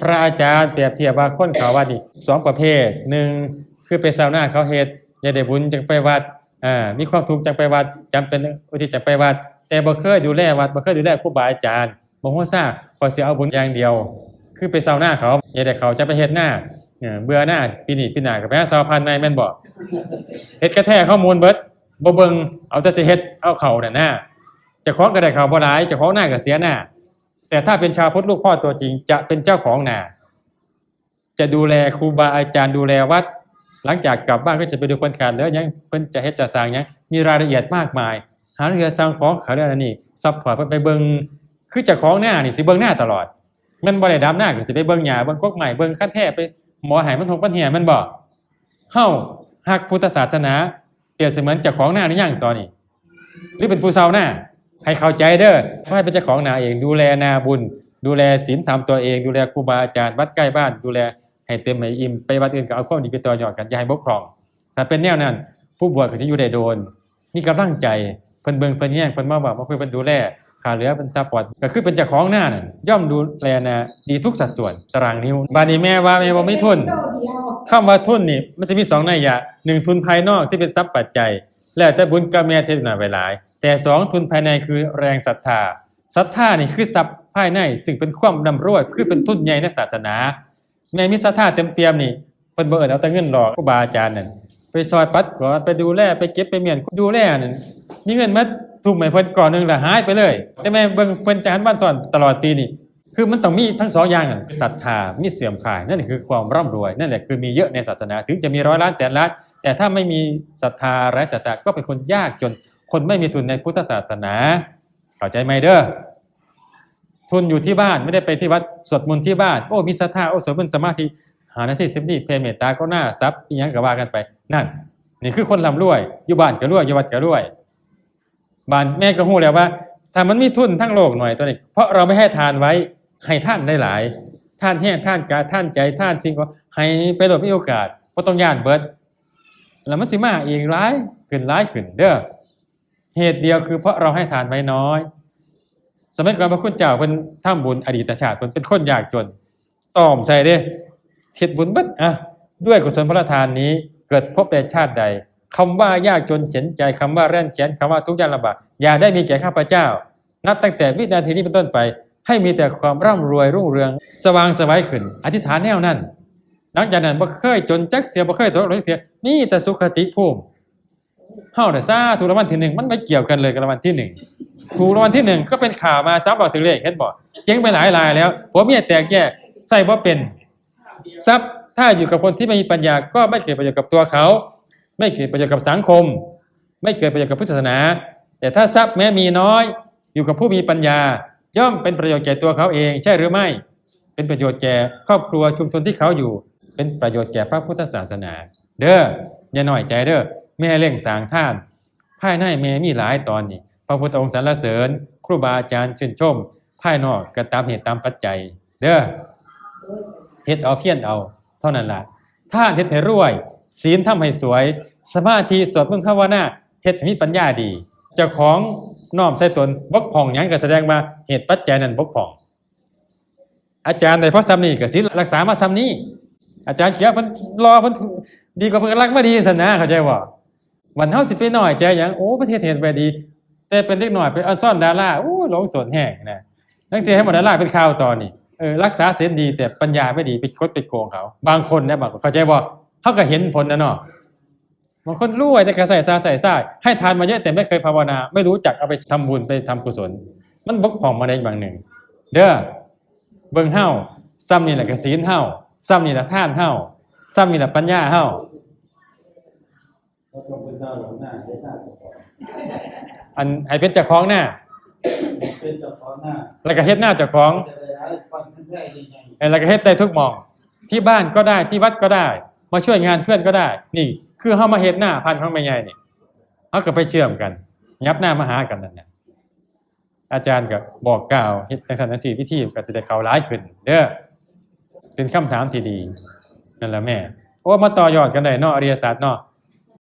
พระอาจารย์เปรียบเทียบว่าคนเขาวัดนี่สองประเภทหนึ่งคือไปซาวหน่าเขาเฮ็ดอย่าได้บุญจังไปวัดอ่ามีความทุกข์จังไปวัดจำเป็นอุทิศจังไปวัด แต่บ่เคยดูแลวัดบ่เคยดูแลครูบาอาจารย์บ่ฮู้ซ่าขอเสิเอาบุญอย่างเดียว คือไปซาวหน่าเขาอย่าได้เขาจะไปเฮ็ดหน้าเบื่อหน้าปีนี้ปีหน้าก็ไปหาซาวพันในแม่นบ่เฮ็ดกระแท้ข้อมูลเบิดบ่เบิ่งเอาแต่สิเฮ็ดเอาเขาน่ะหน้าเจ้าของก็ได้เขาบ่หลายเจ้าของหน้าก็เสียหน้า แต่ถ้าเป็นชาวพุทธลูกพ่อตัวจริง จะเป็นเจ้าของนา จะดูแลครูบาอาจารย์ดูแลวัด หลังจากกลับบ้านก็จะไปดูคนขาดเหลือยังเพิ่นจะเฮ็ดจะสร้างยังมีรายละเอียดมากมาย หาเรือสร้างของขาเรื่องนี้ซัพพอร์ตไปเบิงคือเจ้าของหน้านี่สิเบิงหน้าตลอด มันบ่ได้ดำหน้าก็สิไปเบิงหญ้าเบิงกกใหม่เบิงคันแท้ไปหมอหายมันทงปัญหียมันบ่เฮาฮักพุทธศาสนาเปรียบเสมือนเจ้าของหน้าหรือยังตอนนี้หรือเป็นผู้เซาหน้า ให้เข้าใจเด้อเพราะให้เป็นเจ้าของนาเองดูแลนาบุญ ดูแลศีลธรรมตัวเอง ดูแลครูบาอาจารย์วัดใกล้บ้าน ดูแลให้เต็มให้อิ่มไปวัดอื่นก็เอาข้อดีไปต่อยอดกันอย่าให้บกพร่องถ้าเป็นแนวนั้น ผู้บวชก็จะอยู่ได้โดน มีกำลังใจเพิ่นเบิ่งเพิ่นแย่งเพิ่นมาบอกว่าเพิ่นเพิ่นดูแลขาเหลือเป็นซัพพอร์ตก็คือเป็นเจ้าของหน้านั่นย่อมดูแลนาดีทุกสัดส่วนตารางนิ้วบานี้แม่ว่าแม่บ่มีทุนคำว่าทุนนี่มันจะมีสองนัยยะหนึ่งทุนภายนอกที่เป็นทรัพย์ปัจจัย แล้วแต่บุญกับแม่เทศนาไว้หลาย แต่สองทุนภายในคือแรงศรัทธาศรัทธานี่คือทรัพย์ภายในซึ่งเป็นความดำรวยคือเป็นทุนใหญ่ในศาสนาแม่มีศรัทธาเต็มเปี่ยมนี่เพิ่นบ่เอิ้นเอาแต่เงินหลอกครูบาอาจารย์นั่นไปซอยปัดก่อนไปดูแลไปเก็บไปเมียนดูแลนั่นมีเงินมาทุ่มให้เพิ่นก่อนหนึงแล้วหายไปเลย แต่แม่เบิ่งเพิ่นจะหันบ้านสอนตลอดปีนี่คือมันต้องมีทั้งสองอย่างศรัทธามีเสื่อมคลาย นั่นคือความร่ำรวย นั่นแหละคือมีเยอะในศาสนา ถึงจะมีร้อยล้านแสนล้าน แต่ถ้าไม่มีศรัทธาไร้ศรัทธาก็เป็นคนยากจน คนไม่มีทุนในพุทธศาสนาเข้าใจไหมเด้อทุนอยู่ที่บ้านไม่ได้ไปที่วัดสวดมนต์ที่บ้านโอ้มีศรัทธาโอ้สวดมนต์สมาธิหาหน้าที่สิบนี่เพลเมตตาก็น่าทรัพย์อีหยังก็ว่ากันไป นั่น นี่คือคนร่ำรวยอยู่บ้านก็รวยอยู่วัดก็รวยบ้านแม่ก็ฮู้แล้วว่าถ้ามันมีทุนทั้งโลกหน่อยตัวนี้ เพราะเราไม่ให้ทานไว้ให้ท่านได้หลาย ท่านแห้งท่านกาท่านใจท่านสิ่งก็ให้ไปโดดมีโอกาสบ่ต้องย่านเบิดแล้วมันสิมาเองร้ายขึ้นร้ายขึ้นเด้อ เหตุเดียวคือเพราะเราให้ทานไว้น้อย สมัยก่อนพระคุณเจ้าเพิ่นทำบุญอดีตชาติเพิ่นเป็นคนยากจนตอมใส่เด้เฮ็ดบุญบิดอะด้วยกุศลพระทานนี้เกิดพบในชาติใดคำว่ายากจนเข็นใจคำว่าแร่นเข็นคำว่าทุกข์ยากลำบากอย่าได้มีแก่ข้าพเจ้า นับตั้งแต่วินาทีนี้เป็นต้นไป ให้มีแต่ความร่ำรวยรุ่งเรืองสว่างสวัยขึ้น อธิษฐานแนวนั้นหลังจากนั้นบ่เคยจนจักเสียบ่เคยตกลงเสียมีแต่สุขติภูมิ เฮาน่ซาถูกรางวัลที่หนึ่งมันไม่เกี่ยวกันเลยกับรางวัลที่หนึ่งถูกรางวัลที่หนึ่งก็เป็นข่าวมาซับบอกถึงเลขเห็นบ่เจ๊งไปหลายรายแล้วผัวเมียแตกแยกใส่บ่เป็นทรัพย์ถ้าอยู่กับคนที่ไม่มีปัญญาก็ไม่เกิดประโยชน์กับตัวเขา ไม่เกิดประโยชน์กับสังคม ไม่เกิดประโยชน์กับพุทธศาสนา แต่ถ้าทรัพย์แม้มีน้อย อยู่กับผู้มีปัญญา ย่อมเป็นประโยชน์แก่ตัวเขาเอง ใช่หรือไม่ เป็นประโยชน์แก่ครอบครัวชุมชนที่เขาอยู่ เป็นประโยชน์แก่พระพุทธศาสนา เด้ออย่าหน่อยใจเด้อ แม่เล่งสางท่านภายในแม่มีหลายตอนนี่พระพุทธองค์สรรเสริญ ครูบาอาจารย์ชื่นชมภายนอกก็ตามเหตุตามปัจจัย เด้อเฮ็ดเอาเพี้ยนเอา เท่านั้นล่ะท่านเฮ็ดให้รวย ศีลทำให้สวย สมาธิสวดมนต์ภาวนาเฮ็ดให้มีปัญญาดีเจ้าของน้อมใส่ตนบกพร่องหยังก็แสดงว่าเหตุปัจจัยนั้นบกพร่อง อาจารย์ได้เพระซ้ำนี้ก็สิรักษามาซ้ำนี้อาจารย์เขียวเพิ่นรอเพิ่นดีกว่าเพิ่นรักมาดีซั่นนะเข้าใจบ่ วันเฮาสิไปน้อยใจหยังโอ้ประเทศเห็นไปดี แต่เป็นเด็กหน้อยไปอันซ่อนดาราโอ้หลงสนแห้งนะตั้งแต่ให้หมดดาราเป็นข่าวตอนนี้เออรักษาศีลดีแต่ปัญญาไม่ดีไปคดไปโกงเขา บางคนนะบางคนเข้าใจบ่เฮาก็เห็นผลนะเนาะบางคนรวยแต่ก็ใส่ซาใส่ซ่าให้ทานมาเยอะแต่ไม่เคยภาวนา ไม่รู้จักเอาไปทำบุญไปทำกุศล มันบกพร่องมาในบางหนึ่ง เด้อเบิ่งเฮาซ้ำนี่แหละกศีลเฮาซ้ำนี่แหละท่านเฮาซ้ำนี่แหละปัญญาเฮา ก็ต้องเป็นเจ้าหลวงหน้าใช้หน้าเจ้าของอันให้เป็นเจ้าของหน้าเป็นเจ้าของหน้าแล้วก็เฮ็ดหน้าเจ้าของจะได้ร้ายฟันขึ้นได้ยังไงเออแล้วก็เฮ็ดได้ทุกหมอง ที่บ้านก็ได้ที่วัดก็ได้ มาช่วยงานเพื่อนก็ได้ นี่ คือเฮามาเฮ็ดหน้าพันของแม่ใหญ่นี่เฮาก็ไปเชื่อมกัน ยับหน้ามาหากันนั่นน่ะอาจารย์ก็บอกกล่าวเฮ็ดจังซั่นจังซี่วิธีก็จะได้เข้าหลายขึ้น เด้อเป็นคำถามที่ดีนั่นแหละแม่โอ้มาต่อยอดกันได้เนาะอริยศาสตร์เนาะ